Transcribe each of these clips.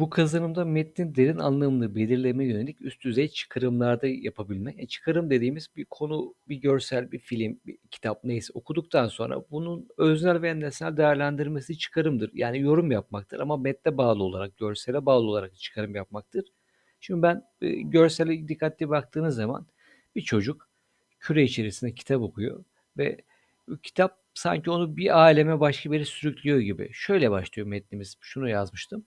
Bu kazanımda metnin derin anlamını belirlemeye yönelik üst düzey çıkarımlarda yapabilme. E, çıkarım dediğimiz bir konu, bir görsel, bir film, bir kitap neyse okuduktan sonra bunun öznel ve nesnel değerlendirmesi çıkarımdır. Yani yorum yapmaktır ama metne bağlı olarak, görsele bağlı olarak çıkarım yapmaktır. Şimdi ben e, görsele dikkatli baktığınız zaman bir çocuk küre içerisinde kitap okuyor ve kitap sanki onu bir aleme başka biri sürüklüyor gibi. Şöyle başlıyor metnimiz. Şunu yazmıştım.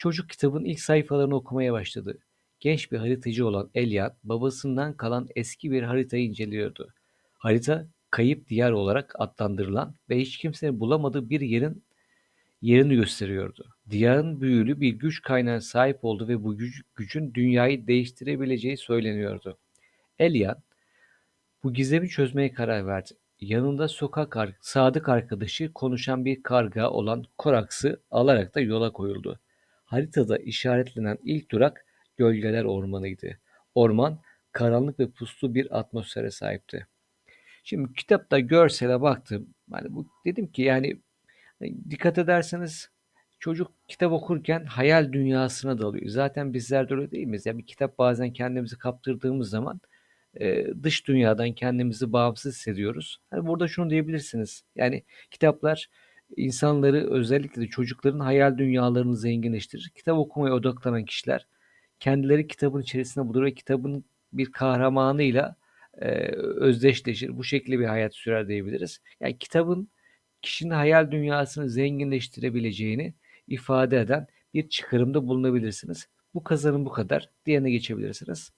Çocuk kitabın ilk sayfalarını okumaya başladı. Genç bir haritacı olan Elliot, babasından kalan eski bir haritayı inceliyordu. Harita, kayıp diyar olarak adlandırılan ve hiç kimsenin bulamadığı bir yerin yerini gösteriyordu. Diyarın büyülü bir güç kaynağına sahip oldu ve bu güc- gücün dünyayı değiştirebileceği söyleniyordu. Elliot, bu gizemi çözmeye karar verdi. Yanında sokak ar- sadık arkadaşı konuşan bir karga olan Koraks'ı alarak da yola koyuldu. Haritada işaretlenen ilk durak Gölgeler Ormanı'ydı. Orman karanlık ve puslu bir atmosfere sahipti. Şimdi kitapta görsele baktım. Yani bu dedim ki yani e, dikkat ederseniz çocuk kitap okurken hayal dünyasına dalıyor. Zaten bizler de öyle değil miyiz? Ya bir kitap bazen kendimizi kaptırdığımız zaman Eee, dış dünyadan kendimizi bağımsız hissediyoruz. Hani burada şunu diyebilirsiniz. Yani kitaplar insanları özellikle de çocukların hayal dünyalarını zenginleştirir. Kitap okumaya odaklanan kişiler kendileri kitabın içerisinde bulur ve kitabın bir kahramanıyla eee, özdeşleşir. Bu şekilde bir hayat sürer diyebiliriz. Yani kitabın kişinin hayal dünyasını zenginleştirebileceğini ifade eden bir çıkarımda bulunabilirsiniz. Bu kazanım bu kadar. Diğerine geçebilirsiniz.